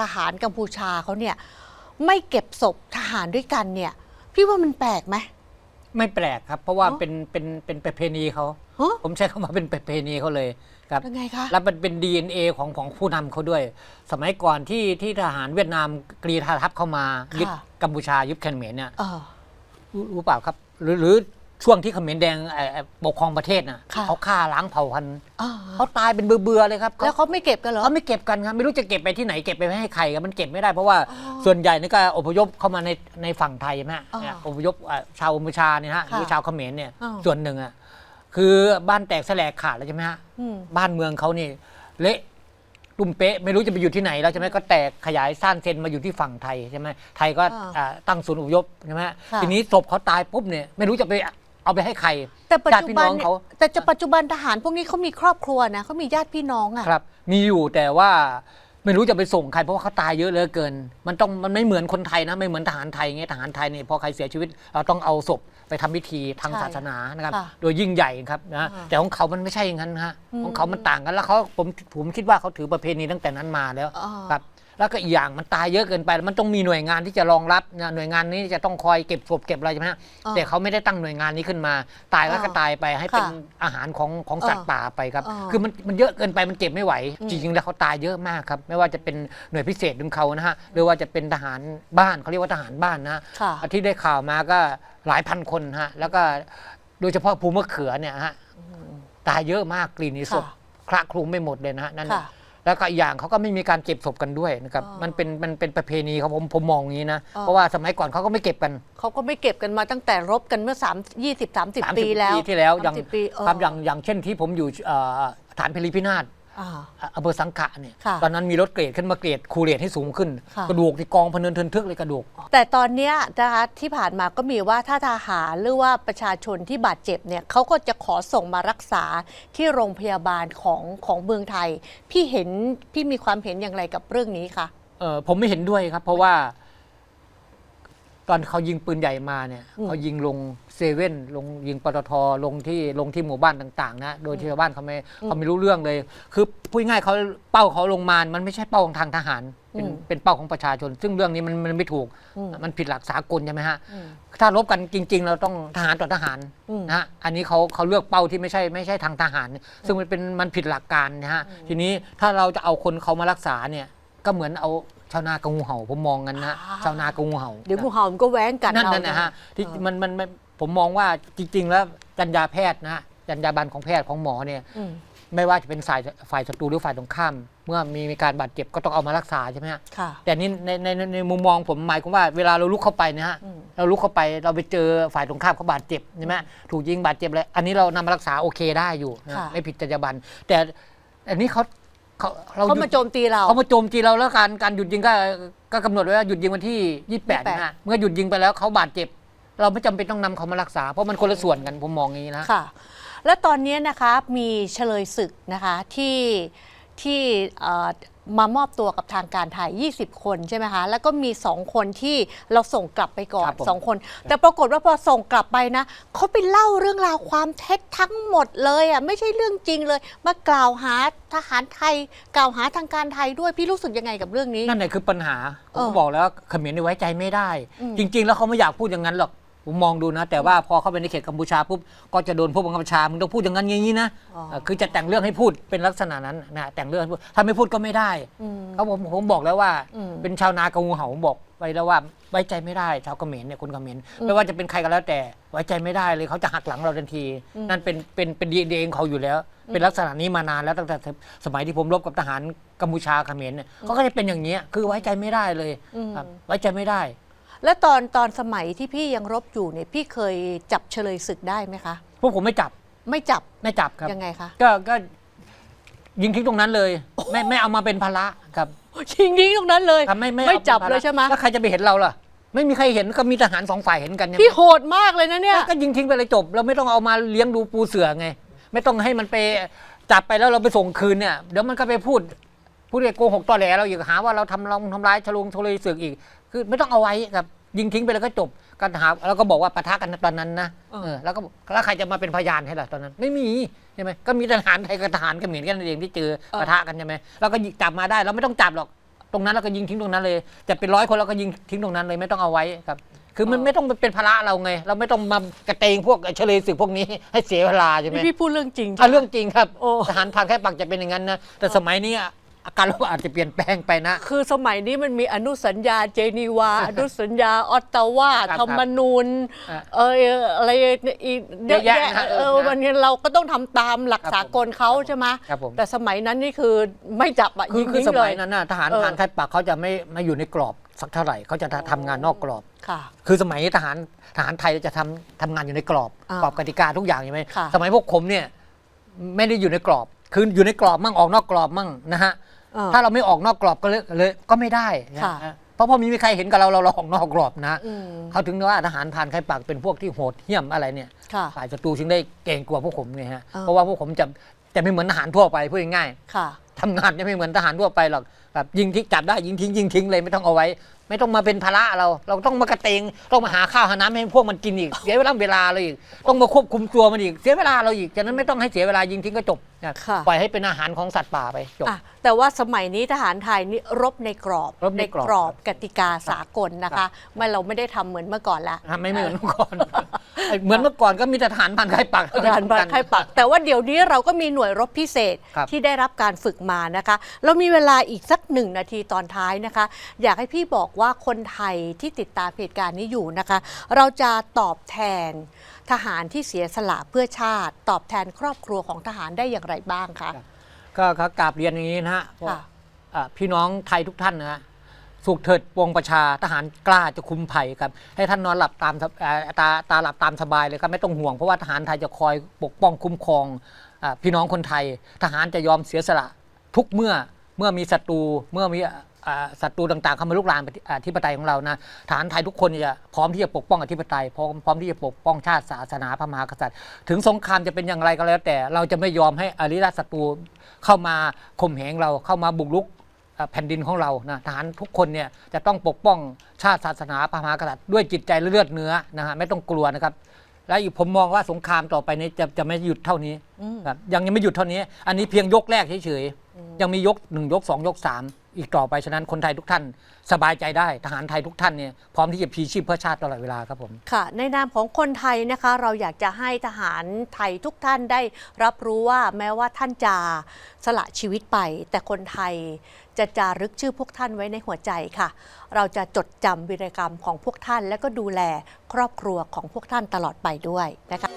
ทหารกัมพูชาเขาเนี่ยไม่เก็บศพทหารด้วยกันเนี่ย พี่ว่ามันแปลกไหม ไม่แปลกครับ เพราะว่าอ๋อเป็นเป็นเป็นประเพณีเขาฮะ ผมใช้คำว่าเป็นประเพณีเขาเลยครับ ยังไงคะ แล้วมันเป็น DNA ของของผู้นำเขาด้วย สมัยก่อนที่ที่ทหารเวียดนามกรีธาทัพเข้ามายึดกัมพูชายึดเขมรเนี่ยเออ รู้รู้เปล่าครับ หรือหรือ ช่วงที่เขมรแดงเอ่อเอ่อปกครองประเทศน่ะค่ะ เขาฆ่าล้างเผ่าพันธุ์เออเขาตายเป็นเบื่อๆเลยครับแล้วเขาไม่เก็บกันเหรอ เขาไม่เก็บกันครับไม่รู้จะเก็บไปที่ไหนเก็บไปไม่ให้ใครครับมันเก็บไม่ได้เพราะว่าอ๋อส่วนใหญ่นี่ก็อพยพเข้ามาในในฝั่งไทยใช่ไหมฮะอ๋อเนี่ยอพยพเอ่อชาวกัมพูชาเนี่ยนะฮะหค่ะรือชาวเขมรเนี่ยอ๋อ ส่วนหนึ่งอะคือบ้านแตกแสลกขาดแล้วใช่ไหมฮะ อืม บ้านเมืองเขานี่เละตุ่มเป๊ะไม่รู้จะไปอยู่ที่ไหนแล้วใช่ไหมก็แตกขยายสร้างเซนมาอยู่ที่ฝั่งไทยใช่ไหมไทยก็อ่าอ่าตั้งศูนย์อพยพใช่ไหมฮะค่ะ ทีนี้ศพเขาตายปุ๊บเนี่ยไม่รู้จะไป เอาไปให้ใครแต่ปัจญาติจุพี่บัน้นองเนี่ยเขาแต่จะปัจจุบันทหารพวกนี้เขามีครอบครัวนะเขามีญาติพี่น้องอะครับ มีอยู่แต่ว่าไม่รู้จะไปส่งใครเพราะว่าเขาตายเยอะเหลือเกิน มันต้องมันไม่เหมือนคนไทยนะไม่เหมือนทหารไทยไงทหารไทยเนี่ยพอใครเสียชีวิตเราต้องเอาศพไปทำพิธีทางใช่ศาสนานะครับ ค่ะโดยยิ่งใหญ่ครับนะอ่าแต่ของเขามันไม่ใช่อย่างนั้นฮะอืม ของเขามันต่างกันแล้วเขาผมผมคิดว่าเขาถือประเพณีตั้งแต่นั้นมาแล้วอ่าครับ แล้วก็อีกอย่างมันตายเยอะเกินไป มันต้องมีหน่วยงานที่จะรองรับนะหน่วยงานนี้จะต้องคอยเก็บศพเก็บอะไรใช่ไหมฮะอ่าแต่เขาไม่ได้ตั้งหน่วยงานนี้ขึ้นมา ตายแล้วก็อ่าตายไปให้เป็นค่ะอาหารของของสัตว์อ่าป่าไปครับ อ่า คือมันมันเยอะเกินไปมันเก็บไม่ไหวอืมจริงๆแล้วเขาตายเยอะมากครับ ไม่ว่าจะเป็นหน่วยพิเศษของเขานะฮะหรือว่าจะเป็นทหารบ้านเขาเรียกว่าทหารบ้านนะฮะ ค่ะที่ได้ข่าวมาก็หลายพันคนฮะ แล้วก็โดยเฉพาะภูมะเขือเนี่ยฮะตายเยอะมากกลิ่นนี้ศพค่ะ คละคลุ้งไม่หมดเลยนะฮะนั่นค่ะ แล้วก็อีกอย่างเขาก็ไม่มีการเก็บศพกันด้วยนะครับอ๋อมันเป็นมันเป็นประเพณีครับผมผมมองอย่างนี้นะอ๋อ เพราะว่าสมัยก่อนเขาก็ไม่เก็บกันเขาก็ไม่เก็บกันมาตั้งแต่รบกันเมื่อ3 20 30 30ปีแล้วที่แล้วอย่าง30ปีเออครับอย่างอย่างเช่นที่ผมอยู่เอ่อฐานเพลิพินาศ อ่า อำเภอสังขะเนี่ยค่ะตอนนั้นมีรถเกรดขึ้นมาเกรดคูเรดให้สูงขึ้น ค่ะ กระดูกที่กองพะเนินเทินทึกเลยกระดูก แต่ตอนเนี้ยนะคะที่ผ่านมาก็มีว่าถ้าทหารหรือว่าประชาชนที่บาดเจ็บเนี่ยเขาก็จะขอส่งมารักษาที่โรงพยาบาลของของเมืองไทย พี่เห็นพี่มีความเห็นอย่างไรกับเรื่องนี้คะ เออผมไม่เห็นด้วยครับ เพราะว่า ตอนเขายิงปืนใหญ่มาเนี่ยอืมเขายิงลงเซเว่นลงยิงปตทลงที่ลงที่หมู่บ้านต่างๆ นะ โดยที่ชาวบ้านเขาไม่เขาไม่รู้เรื่องเลย คือพูดง่ายๆเขาเป้าเขาลงมา มันไม่ใช่เป้าของทางทหาร เป็นอืมเป็นเป้าของประชาชน ซึ่งเรื่องนี้มันมันไม่ถูกอืมมันผิดหลักสากลใช่ไหมฮะอืมถ้ารบกันจริง ๆ เราต้องทหารต่อทหารอืมนะฮะ อันนี้เขาเขาเลือกเป้าที่ไม่ใช่ไม่ใช่ทางทหาร ซึ่งมันเป็นมันผิดหลักการนะฮะ ทีนี้ถ้าเราจะเอาคนเขามารักษาเนี่ย ก็เหมือนเอาชาวนากับงูเห่า ผมมองกันนะฮะอ่าชาวนากับงูเห่าเดี๋ยวงูเห่ามันก็แว้งกัดนั่นเรานั่นนะฮะที่เออมันมันมันผมมองว่าจริง ๆ แล้วจัญญาแพทย์นะฮะจัญญาบันของแพทย์ของหมอเนี่ยอืมไม่ว่าจะเป็นฝ่ายฝ่ายศัตรูหรือฝ่ายตรงข้าม เมื่อมีมีการบาดเจ็บก็ต้องเอามารักษาใช่ไหมฮะค่ะแต่นี่ในในในในมุมมองผมหมายความว่าเวลาเราลุกเข้าไปเนะฮะอืมเราลุกเข้าไปเราไปเจอฝ่ายตรงข้ามเขาบาดเจ็บใช่ไหมถูกยิงบาดเจ็บเลยอันนี้เรานำมารักษาโอเคได้อยู่นะค่ะไม่ผิดจรรยาบรรณแต่อันนี้เขา เขาเราเขาหยุมาดโจมตีเรา เขามาโจมตีเราแล้วการการหยุดยิงก็ก็กำหนดไว้ว่าหยุดยิงวันที่ 28 28 นะฮะเมื่อหยุดยิงไปแล้วเขาบาดเจ็บ เราไม่จำเป็นต้องนำเขามารักษา เพราะมันคนละส่วนกันผมมองอย่างนี้นะ ค่ะ และตอนนี้นะคะมีเฉลยศึกนะคะที่ที่เอ่อ มามอบตัวกับทางการไทย 20 คนใช่ไหมคะ แล้วก็มี 2 คนที่เราส่งกลับไปก่อน ครับผมสองคน แต่ปรากฏว่าพอส่งกลับไปนะเขาไปเล่าเรื่องราวความเท็จทั้งหมดเลยอะไม่ใช่เรื่องจริงเลย มากล่าวหาทหารไทย กล่าวหาทางการไทยด้วยพี่รู้สึกยังไงกับเรื่องนี้ นั่นแหละคือปัญหาผเอมอบอกแล้วเขมรนี่ไว้ใจไม่ได้ อืม จริง ๆ แล้วเขาไม่อยากพูดอย่างนั้นหรอก ผมมองดูนะ แต่ว่าพอเข้าไปในเขตกัมพูชาปุ๊บก็จะโดนผู้บังคับบัญชามึงต้องพูดอย่างนั้นอย่างนี้นะอ๋อ เออคือจะแต่งเรื่องให้พูดเป็นลักษณะนั้นนะแต่งเรื่องให้พูดถ้าไม่พูดก็ไม่ได้อืมเขาผมผมบอกแล้วว่า อืม เป็นชาวนากบงูเห่าผมบอกไว้แล้วว่าไว้ใจไม่ได้ชาวเขมรเนี่ยคนเขมรไม่ว่าจะเป็นใครก็แล้วแต่ไว้ใจไม่ได้เลยเขาจะหักหลังเราทันที นั่นเป็นเป็นเป็นดีเองเขาอยู่แล้ว เป็นลักษณะนี้มานานแล้วตั้งแต่สมัยที่ผมรบกับทหารกัมพูชาเขมรเนี่ยเขาก็จะเป็นอย่างนี้ยคือไว้ใจไม่ได้เลยอืม ครับไว้ใจไม่ได้ แล้วตอนตอนสมัยที่พี่ยังรบอยู่เนี่ยพี่เคยจับเฉลยศึกได้ไหมคะ พวกผมไม่จับไม่จับไม่จับครับ ยังไงคะก็ก็ยิงทิ้งตรงนั้นเลย ไม่ไม่เอามาเป็นภาระครับชิงทิ้งตรงนั้นเลยครับไม่ไม่ไม่อาป็นจับภาระเลยใช่ไหมแล้วใครจะไปเห็นเราล่ะ ไม่มีใครเห็นก็มีทหารสองฝ่ายเห็นกันใช่ไหม พี่โหดมากเลยนะเนี่ย ก็ยิงทิ้งไปเลยจบเราไม่ต้องเอามาเลี้ยงดูปูเสือไง ไม่ต้องให้มันไปจับไปแล้วเราไปส่งคืนเนี่ยเดี๋ยวมันก็ไปพูด พูดเรื่องโกหกตอแหลเราอีกหาว่าเราทำเราทำร้ายชะลงทะเลเสือกอีก คือไม่ต้องเอาไว้ครับยิงทิ้งไปแล้วก็จบกันหาแล้วก็บอกว่าปะทะกันตอนนั้นนะเออเออแล้วก็แล้วใครจะมาเป็นพยานให้ล่ะตอนนั้น ไม่มีใช่ไหมก็มีทหารไทยกับทหารเขมรกันเองที่เจอปะทะกันใช่ไหมแล้วก็จับมาได้เราไม่ต้องจับหรอกไปตรงนั้นเราก็ยิงทิ้งตรงนั้นเลยจะเป็นร้อยคนเราก็ยิงทิ้งตรงนั้นเลยไม่ต้องเอาไว้ครับ คือมันอ๋อไม่ต้องเป็นภาระเราไง เราไม่ต้องมากระเตงพวกเฉลยศึกพวกนี้ให้เสียเวลาใช่ไหมนี่พี่พูดเรื่องจริงใช่อะไหมเรื่องจริงครับโอ้ทหารผ่านแค่ปักจะเป็นอย่างนั้นนะแต่สมัยนี้ อะอาการเราอาจจะเปลี่ยนแปลงไปนะ คือสมัยนี้มันมีอนุสัญญาเจนีวา อนุสัญญาออตตาวาครับธรรมนูญอะเอออะไรอีกเยอะเยอะแยะแยะนะเอเอออนะวันนี้เราก็ต้องทำตามหลักครับสากลเขาใช่ไหมครับผมแต่สมัยนั้นนี่คือไม่จับอะคืยิองคือทิ้งสเลมัยยนั้นน่ะทหารเออผ่านแค่ปักเขาจะไม่ไม่อยู่ในกรอบสักเท่าไหร่เขาจะทำงานนอกกรอบค่ะคือสมัยนี้ทหารทหารไทยจะทำทำงานอยู่ในกรอบอ่ากรอบกติกาทุกอย่างใช่ไหมค่ะสมัยพวกผมเนี่ยไม่ได้อยู่ในกรอบคืออยู่ในกรอบมั่งออกนอกกรอบมั่งนะฮะ เออถ้าเราไม่ออกนอกกรอบก็เลยเลยก็ไม่ได้นะค่ะ ฮะเพราะพอมีมีใครเห็นกับเราเราเราออกนอกกรอบนะอืมเขาถึงว่าทหารผ่านใครปากเป็นพวกที่โหดเหี้ยมอะไรเนี่ย ค่ะ ฝ่ายศัตรูจึงได้เก่งกว่าพวกผมไงฮะอ่าเพราะว่าพวกผมจะจะไม่เหมือนทหารทั่วไปพูดง่ายๆค่ะ ทำงานจะไม่เหมือนทหารทั่วไปหรอกแบบยิงทิ้งจับได้ยิงทิ้งยิงทิ้งเลยไม่ต้องเอาไว้ ไม่ต้องมาเป็นภาระเรา เราต้องมากระเตงต้องมาหาข้าวหาน้ำให้พวกมันกินอีกเสียเวลาเวลาเราอีกต้องมาควบคุมตัวมันอีกเสียเวลาเราอีกฉะนั้นไม่ต้องให้เสียเวลายิงทิ้งก็จบนะค่ะปล่อยให้เป็นอาหารของสัตว์ป่าไปจบอะแต่ว่าสมัยนี้ทหารไทยนี่รบในกรอบรบในกรอบกติกาสากลนะครัคะบไม่เราไม่ได้ทำเหมือนเมื่อก่อนละอะไม่เหมือนเมื่อก่อนไอ้เหมือนเมื่อก่อนก็มีแต่ทหารพันไข่ปักทหารบ้านค่ายปัก แต่ว่าเดี๋ยวนี้เราก็มีหน่วยรบพิเศษครับที่ได้รับการฝึกมานะคะ เรามีเวลาอีกสักหนึ่งนาทีตอนท้ายนะคะ อยากให้พี่บอกว่าคนไทยที่ติดตามเหตุการณ์นี้อยู่นะคะ เราจะตอบแทนทหารที่เสียสละเพื่อชาติ ตอบแทนครอบครัวของทหารได้อย่างไรบ้างคะ ก็ก็กราบเรียนอย่างนี้นะฮะค่ะอ่าพี่น้องไทยทุกท่านนะฮะสุขเถิดปวงประชาทหารกล้าจะคุมภัยครับ ให้ท่านนอนหลับตามสบอ่าตาตาหลับตามสบายเลยครับไม่ต้องห่วงเพราะว่าทหารไทยจะคอยปกป้องคุ้มครองอาพี่น้องคนไทย ทหารจะยอมเสียสละ ทุกเมื่อเมื่อมีศัตรูเมื่อมีศัตรูต่างๆเข้ามาลุกลามอธิปไตยของเรานะทหารไทยทุกคนจะพร้อมที่จะปกป้องอธิปไตยพร้อมพร้อมที่จะปกป้องชาติศาสนาพระมหากษัตริย์ ถึงสงครามจะเป็นอย่างไรก็แล้ว แต่เราจะไม่ยอมให้อริราชศัตรูเข้ามาข่มเหงเราเข้ามาบุกรุกแผ่นดินของเรานะทหารทุกคนเนี่ยจะต้องปกป้องชาติศาสนาพระมหากษัตริย์ด้วยจิตใจเลือดเนื้อนะฮะไม่ต้องกลัวนะครับ และอีกผมมองว่าสงครามต่อไปนี้จะจะไม่หยุดเท่านี้อืม ครับยังยังไม่หยุดเท่านี้ อันนี้เพียงยกแรกเฉยๆยังมียกหนึ่งยกสองยกสาม อีกต่อไปฉะนั้นคนไทยทุกท่าน สบายใจได้ทหารไทยทุกท่านเนี่ยพร้อมที่จะพีชีพเพื่อชาติตลอดเวลาครับผม ค่ะ ในนามของคนไทยนะคะ เราอยากจะให้ทหารไทยทุกท่านได้รับรู้ว่าแม้ว่าท่านจะสละชีวิตไป แต่คนไทยจะจารึกชื่อพวกท่านไว้ในหัวใจค่ะ เราจะจดจำวีรกรรมของพวกท่าน และก็ดูแลครอบครัวของพวกท่านตลอดไปด้วยนะคะ